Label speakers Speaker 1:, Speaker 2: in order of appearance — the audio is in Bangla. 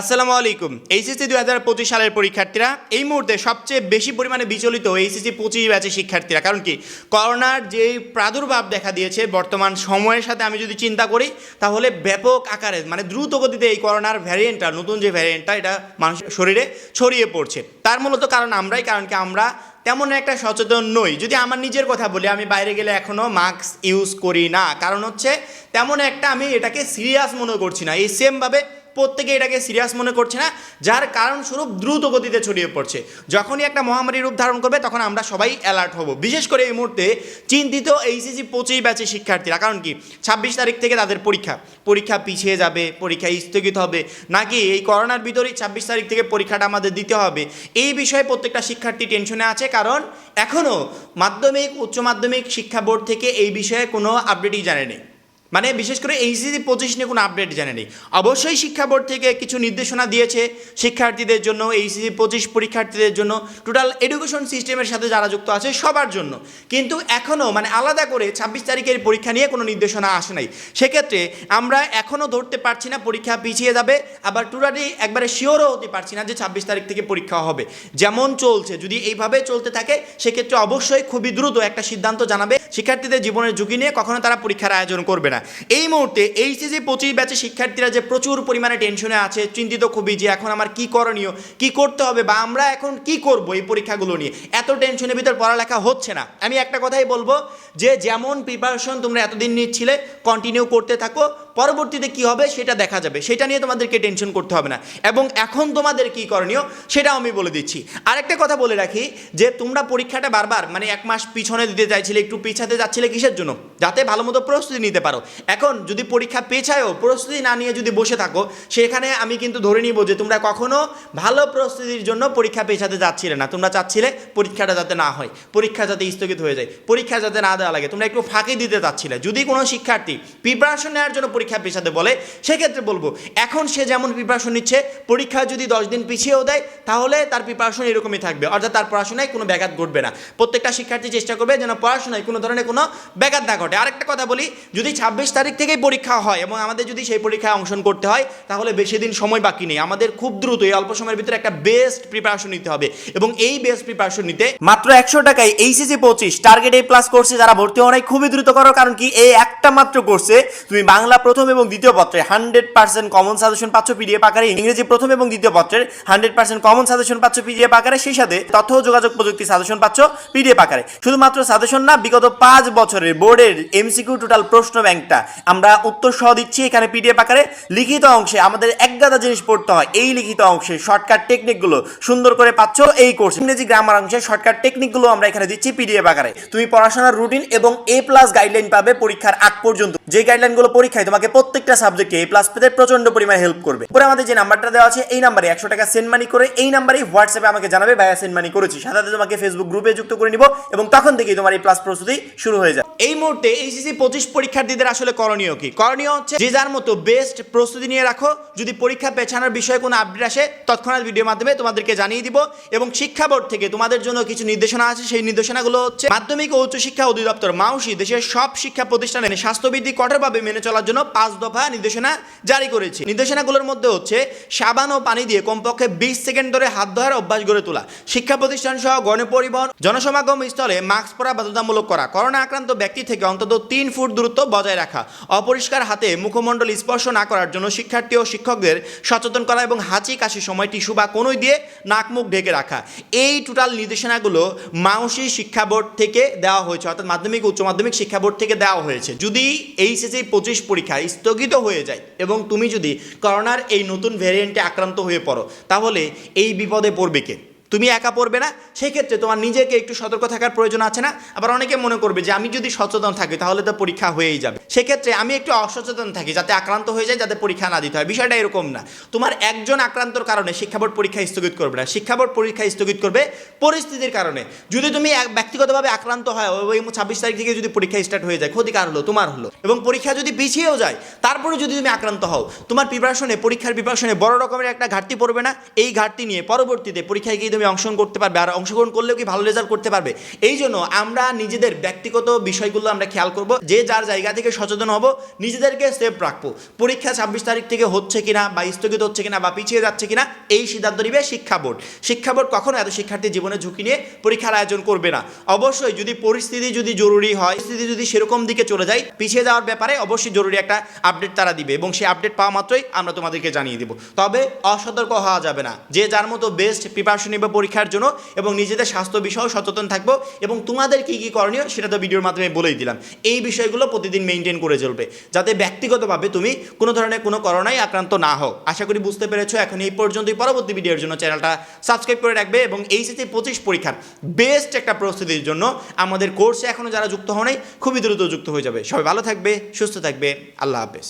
Speaker 1: আসসালামু আলাইকুম। এইচএসসি দুই হাজার পঁচিশ সালের পরীক্ষার্থীরা এই মুহূর্তে সবচেয়ে বেশি পরিমাণে বিচলিত এইচএসসি পঁচিশ ব্যাচের শিক্ষার্থীরা। কারণ কি? করোনার যে প্রাদুর্ভাব দেখা দিয়েছে বর্তমান সময়ের সাথে আমি যদি চিন্তা করি, তাহলে ব্যাপক আকারে মানে দ্রুত গতিতে এই করোনার ভ্যারিয়েন্টটা নতুন যে ভ্যারিয়েন্টটা এটা মানুষের শরীরে ছড়িয়ে পড়ছে। তার মূলত কারণ আমরাই, কারণ কি আমরা তেমন একটা সচেতন নই। যদি আমার নিজের কথা বলি, আমি বাইরে গেলে এখনও মাস্ক ইউজ করি না। কারণ হচ্ছে, তেমন একটা আমি এটাকে সিরিয়াস মনে করছি না। এই সেমভাবে প্রত্যেকে এটাকে সিরিয়াস মনে করছে না, যার কারণস্বরূপ দ্রুত গতিতে ছড়িয়ে পড়ছে। যখনই একটা মহামারী রূপ ধারণ করবে, তখন আমরা সবাই অ্যালার্ট হব। বিশেষ করে এই মুহূর্তে চিন্তিত এইচএসি পঁচিশ ব্যাচে শিক্ষার্থীরা। কারণ কি? ছাব্বিশ তারিখ থেকে তাদের পরীক্ষা। পরীক্ষা পিছিয়ে যাবে, পরীক্ষা স্থগিত হবে। নাকি এই করোনার ভিতরেই ছাব্বিশ তারিখ থেকে পরীক্ষাটা আমাদের দিতে হবে? এই বিষয়ে প্রত্যেকটা শিক্ষার্থী টেনশনে আছে। কারণ এখনও মাধ্যমিক, উচ্চ মাধ্যমিক শিক্ষা বোর্ড থেকে এই বিষয়ে কোনো আপডেটই জানেনি। মানে বিশেষ করে এইচএসসি পঁচিশ নিয়ে কোনো আপডেট জানেনি অবশ্যই শিক্ষা বোর্ড থেকে কিছু নির্দেশনা দিয়েছে শিক্ষার্থীদের জন্য এইচএসসি পঁচিশ পরীক্ষার্থীদের জন্য। টোটাল এডুকেশন সিস্টেমের সাথে যারা যুক্ত আছে সবার জন্য। কিন্তু এখনও মানে আলাদা করে ছাব্বিশ তারিখের পরীক্ষা নিয়ে কোনো নির্দেশনা আসে নাই। সেক্ষেত্রে আমরা এখনও ধরতে পারছি না পরীক্ষা পিছিয়ে যাবে, আবার টোটালি একবারে শিওরও হতে পারছি না যে ছাব্বিশ তারিখ থেকে পরীক্ষা হবে। যেমন চলছে, যদি এইভাবে চলতে থাকে, সেক্ষেত্রে অবশ্যই খুবই দ্রুত একটা সিদ্ধান্ত জানাবে শিক্ষার্থীদের জীবনের ঝুঁকি নিয়ে কখনো তারা পরীক্ষার আয়োজন করবে না। এই মুহূর্তে এইচএসি পঁচিশ ব্যাচের শিক্ষার্থীরা যে প্রচুর পরিমাণে টেনশনে আছে, চিন্তিত খুবই যে এখন আমার কি করণীয়, কি করতে হবে বা আমরা এখন কি করব এই পরীক্ষাগুলো নিয়ে। এত টেনশনের ভিতর পড়ালেখা হচ্ছে না। আমি একটা কথাই বলব যে যেমন প্রিপারেশন তোমরা এতদিন নিচ্ছিলে কন্টিনিউ করতে থাকো, পরবর্তীতে কি হবে সেটা দেখা যাবে। সেটা নিয়ে তোমাদেরকে টেনশন করতে হবে না। এবং এখন তোমাদের কি করণীয় সেটাও আমি বলে দিচ্ছি। আরেকটা কথা বলে রাখি যে তোমরা পরীক্ষাটা বারবার মানে এক মাস পিছনে দিতে চাইছিলে, একটু পিছাতে যাচ্ছিলে কিসের জন্য? যাতে ভালো মতো প্রস্তুতি নিতে পারো। এখন যদি পরীক্ষা পেছায়ও, প্রস্তুতি না নিয়ে যদি বসে থাকো, সেখানে আমি কিন্তু ধরে নিব যে তোমরা কখনো ভালো প্রস্তুতির জন্য পরীক্ষা পেছাতে যাচ্ছিলে না। তোমরা চাচ্ছিলে পরীক্ষাটা যাতে না হয়, পরীক্ষা যাতে স্থগিত হয়ে যায়, পরীক্ষা যাতে না দেওয়া লাগে। তোমরা একটু ফাঁকি দিতে চাচ্ছিলে। যদি কোনো শিক্ষার্থী প্রিপারেশন নেওয়ার জন্য পরীক্ষা পেছাতে বলে, সেক্ষেত্রে বলব, এখন সে যেমন প্রিপারেশন নিচ্ছে, পরীক্ষা যদি দশ দিন পিছিয়েও দেয়, তাহলে তার প্রিপারেশন এরকমই থাকবে। অর্থাৎ তার পড়াশোনায় কোনো ব্যাঘাত ঘটবে না। প্রত্যেকটা শিক্ষার্থী চেষ্টা করবে যেন পড়াশোনায় কোনো ধরনের কোনো ব্যাঘাত না ঘটে। আরেকটা কথা বলি, যদি ছাব্বিশ তারিখ থেকেই পরীক্ষা হয় এবং আমাদের যদি সেই পরীক্ষায় অংশগ্রহণ করতে হয়, তাহলে বেশি দিন সময় বাকি নেই। আমাদের খুব দ্রুত এই অল্প সময়ের ভিতরে একটা বেস্ট প্রিপারেশন নিতে হবে এবং এই বেস্ট প্রিপারেশন নিতে মাত্র একশো টাকায় এইচএসি পঁচিশ টার্গেট এই প্লাস কোর্সে যারা ভর্তি হওয়া খুবই দ্রুত করো কারণ কি? এই একটা মাত্র কোর্সে তুমি বাংলা প্রথম এবং দ্বিতীয় পত্রে হান্ড্রেড পার্সেন্ট কমন সাজেশন পাচ্ছ পিডিএফ আকারে, ইংরেজি প্রথম এবং দ্বিতীয় পত্রের হান্ড্রেড পার্সেন্ট কমন সাজেশন পাচ্ছ পিডিএফ আকারে, সেই সাথে তথ্য যোগাযোগ প্রযুক্তি সাজেশন পাচ্ছ পিডিএফ আকারে। শুধুমাত্র সাজেশন না, বিগত পাঁচ বছরের বোর্ডের এমসিকিউ টোটাল প্রশ্ন ব্যাংকটা আমরা উত্তর সহ দিচ্ছি এখানে পিডিএফ আকারে। লিখিত অংশে আমাদের এক গাদা জিনিস পড়তে হয় এই লিখিত অংশে শর্টকাট টেকনিকগুলো সুন্দর করে পাচ্ছ এই কোর্স ইংরেজি গ্রামার অংশে শর্টকাট টেকনিকগুলো আমরা এখানে দিচ্ছি পিডিএফ আকারে। তুমি পড়াশোনার রুটিন এবং এ প্লাস গাইডলাইন পাবে পরীক্ষার আগ পর্যন্ত। যে গাইডলাইনগুলো পরীক্ষায় তোমাকে প্রত্যেকটা সাবজেক্টে এ প্লাস পেতে প্রচণ্ড পরিমাণে হেল্প করবে। পরে আমাদের যে নাম্বারটা দেওয়া আছে, এই নাম্বারে একশো টাকা সেন্ড মানি করে এই নাম্বারে হোয়াটসঅ্যাপে আমাকে জানাবে, ভাইয়া সেন্ড মানি করেছি। সাথে তোমাকে ফেসবুক গ্রুপে যুক্ত করে নিব এবং তখন থেকেই তোমার এই প্লাস প্রস্তুতি শুরু হয়ে যায় এই মুহূর্তে এইচএসসি পঁচিশ পরীক্ষার্থীদের আসলে করণীয় কি? করণীয় হচ্ছে যে যার মতো বেস্ট প্রস্তুতি নিয়ে রাখো। যদি পরীক্ষা পেছানোর বিষয়ে কোনো আপডেট আসে, তৎক্ষণাৎ ভিডিওর মাধ্যমে তোমাদেরকে জানিয়ে দিব এবং শিক্ষা বোর্ড থেকে তোমাদের জন্য কিছু নির্দেশনা আছে। সেই নির্দেশনাগুলো হচ্ছে মাধ্যমিক ও উচ্চশিক্ষা অধিদপ্তর, মাউসি দেশের সব শিক্ষা প্রতিষ্ঠানে স্বাস্থ্যবিধি কঠোরভাবে মেনে চলার জন্য পাঁচ দফা নির্দেশনা জারি করেছে। নির্দেশনাগুলোর মধ্যে হচ্ছে সাবান ও পানি দিয়ে কমপক্ষে বিশ সেকেন্ড ধরে হাত ধোয়ার অভ্যাস গড়ে তোলা, শিক্ষা প্রতিষ্ঠান সহ গণপরিবহন, জনসমাগম স্থলে মাস্ক পরা বাধ্যতামূলক করা, করোনা আক্রান্ত ব্যক্তি থেকে অন্তত তিন ফুট দূরত্ব বজায় রাখা। অপরিষ্কার হাতে মুখমণ্ডল স্পর্শ না করার জন্য শিক্ষার্থী ও শিক্ষকদের সচেতন করা এবং হাঁচি কাশির সময় টিস্যু বা কোনোই দিয়ে নাক মুখ ঢেকে রাখা। এই টোটাল নির্দেশনাগুলো মাউসি শিক্ষা বোর্ড থেকে দেওয়া হয়েছে, অর্থাৎ মাধ্যমিক, উচ্চ মাধ্যমিক শিক্ষা বোর্ড থেকে দেওয়া হয়েছে। যদি এইচএসসি পঁচিশ পরীক্ষা স্থগিত হয়ে যায় এবং তুমি যদি করোনার এই নতুন ভ্যারিয়েন্টে আক্রান্ত হয়ে পড়ো, তাহলে এই বিপদে পড়বে কে? তুমি একা পড়বে না, সেক্ষেত্রে তোমার নিজেকে একটু সতর্ক থাকার প্রয়োজন আছে না? আবার অনেকে মনে করবে যে আমি যদি সচেতন থাকি তাহলে তো পরীক্ষা হয়েই যাবে। সেক্ষেত্রে আমি একটু অসচেতন থাকি যাতে আক্রান্ত হয়ে যায়, যাতে পরীক্ষা না দিতে হয়। বিষয়টা এরকম না। তোমার একজন আক্রান্তর কারণে শিক্ষা বোর্ড পরীক্ষা স্থগিত করবে না। শিক্ষা বোর্ড পরীক্ষা স্থগিত করবে পরিস্থিতির কারণে। যদি তুমি ব্যক্তিগতভাবে আক্রান্ত হয়, ওই ছাব্বিশ তারিখ থেকে যদি পরীক্ষা স্টার্ট হয়ে যায়, ক্ষতিকার হলো, তোমার হলো। এবং পরীক্ষা যদি পিছিয়েও যায়, তারপরে যদি তুমি আক্রান্ত হও, তোমার প্রিপারেশনে পরীক্ষার প্রিপারেশনে বড় রকমের একটা ঘাটতি পড়বে না? এই ঘাটতি নিয়ে পরবর্তীতে পরীক্ষায় গিয়ে তুমি অংশগ্রহণ করতে পারবে আর অংশগ্রহণ করলেও কি ভালো রেজাল্ট করতে পারবে? এই জন্য আমরা নিজেদের ব্যক্তিগত বিষয়গুলো আমরা খেয়াল করব, যে যার জায়গা থেকে সচেতন হব, নিজেদেরকে সেফ রাখব। পরীক্ষা ছাব্বিশ তারিখ থেকে হচ্ছে কিনা বা স্থগিত হচ্ছে কিনা বা পিছিয়ে যাচ্ছে কিনা, এই সিদ্ধান্ত নিবে শিক্ষা বোর্ড। শিক্ষা বোর্ড কখনো এত শিক্ষার্থী জীবনে ঝুঁকি নিয়ে পরীক্ষার আয়োজন করবে না। অবশ্যই যদি পরিস্থিতি যদি জরুরি হয়, পরিস্থিতি যদি সেরকম দিকে চলে যায়, পিছিয়ে যাওয়ার ব্যাপারে অবশ্যই জরুরি একটা আপডেট তারা দিবে এবং সেই আপডেট পাওয়া মাত্রই আমরা তোমাদেরকে জানিয়ে দেবো। তবে অসতর্ক হওয়া যাবে না। যে যার মতো বেস্ট প্রিপারেশন নেবে পরীক্ষার জন্য এবং নিজেদের স্বাস্থ্য বিষয়েও সচেতন থাকব এবং তোমাদের কী কী করণীয় সেটা তো ভিডিওর মাধ্যমে বলেই দিলাম। এই বিষয়গুলো প্রতিদিন মেনটেন করে চলবে, যাতে ব্যক্তিগতভাবে তুমি কোনো ধরনের কোনো করোনায় আক্রান্ত না হও। আশা করি বুঝতে পেরেছ, এখন এই পর্যন্তই। পরবর্তী ভিডিওর জন্য চ্যানেলটা সাবস্ক্রাইব করে রাখবে এবং এইচএসসি পঁচিশ পরীক্ষার বেস্ট একটা প্রস্তুতির জন্য আমাদের কোর্সে এখনও যারা যুক্ত হও নাই খুবই দ্রুত যুক্ত হয়ে যাবে। সবাই ভালো থাকবে, সুস্থ থাকবে। আল্লাহ হাফেজ।